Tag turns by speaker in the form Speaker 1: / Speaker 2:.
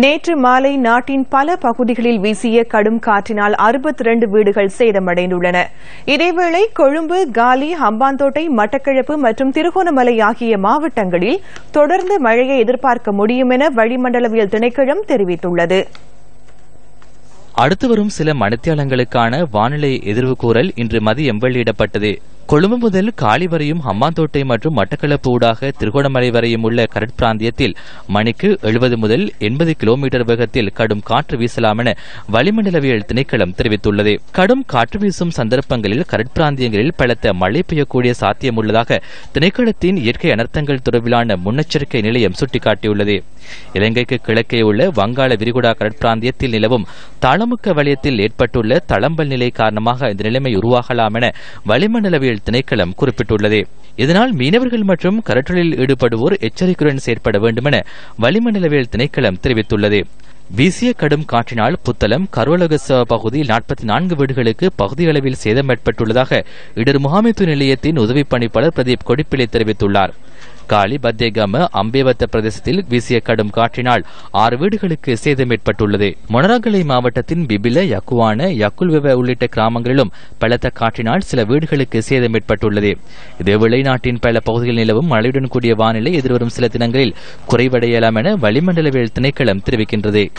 Speaker 1: நேற்று மாலை நாட்டின் பல பகுதிகளில் வீசிய கடும் காற்றினால் அறுபத்தி இரண்டு வீடுகள் சேதமடைந்துள்ளன. இதேவேளை கொழும்பு காலி ஹம்பாந்தோட்டை மட்டக்கிழப்பு மற்றும் திருகோணமலை ஆகிய மாவட்டங்களில் தொடர்ந்து மழையை எதிர்பார்க்க முடியும் என வளிமண்டலவியல் திணைக்களம் தெரிவித்துள்ளது.
Speaker 2: அடுத்து வரும் சில மணித்தியாலங்களுக்கான வானிலை எதிர்வு கூறல் இன்று மதியம் வெளியிடப்பட்டது. கொழும்பு முதல் காலி வரையும் ஹம்மாந்தோட்டை மற்றும் மட்டக்களப்பு ஊடாக திருகோணமலை வரையும் உள்ள கடற்பிராந்தியத்தில் மணிக்கு எழுபது முதல் எண்பது கிலோமீட்டர் வேகத்தில் கடும் காற்று வீசலாம் என வளிமண்டலவியல் திணைக்களம் தெரிவித்துள்ளது. கடும் காற்று வீசும் சந்தர்ப்பங்களில் கடற்பிராந்தியங்களில் பலத்த மழை பெய்யக்கூடிய சாத்தியம் உள்ளதாக திணைக்களத்தின் இயற்கை அனர்த்தங்கள் தொடர்பிலான முன்னெச்சரிக்கை நிலையம் சுட்டிக்காட்டியுள்ளது. இலங்கைக்கு கிழக்கே உள்ள வங்காள விரிகுடா கடற்பிராந்தியத்தில் நிலவும் தாளமுக்க வலயத்தில் ஏற்பட்டுள்ள தளம்பல் நிலை காரணமாக இந்த நிலைமை உருவாகலாம் என வளிமண்டலவியல் திணைக்களம் குறிப்பிட்டுள்ளது. இதனால் மீனவர்கள் மற்றும் கடற்றலில் ஈடுபடுவோர் எச்சரிக்கையுடன் செயற்பட வேண்டும் என வளிமண்டலவியல் திணைக்களம் தெரிவித்துள்ளது. வீசிய கடும் காற்றினால் புத்தளம் கருவலகச பகுதியில் நாற்பத்தி நான்கு வீடுகளுக்கு பகுதியளவில் சேதம் ஏற்பட்டுள்ளதாக இடர் முகாமைத்துவ நிலையத்தின் உதவி பணிப்பாளர் பிரதீப் கொடிப்பிலை தெரிவித்துள்ளார். காலி பத்தேகம அம்பேவத்த பிரதேசத்தில் வீசிய கடும் காற்றினால் ஆறு வீடுகளுக்கு சேதம் ஏற்பட்டுள்ளது. மொனரகலை மாவட்டத்தின் பிபில யக்குவான யக்குல்வெவ உள்ளிட்ட கிராமங்களிலும் பலத்த காற்றினால் சில வீடுகளுக்கு சேதம் ஏற்பட்டுள்ளது. இதேவேளை நாட்டின் பல பகுதிகளில் நிலவும் மழையுடன் கூடிய வானிலை எதிர்வரும் சில தினங்களில் குறைவடையலாம் என வளிமண்டலவியல் திணைக்களம் தெரிவிக்கின்றது.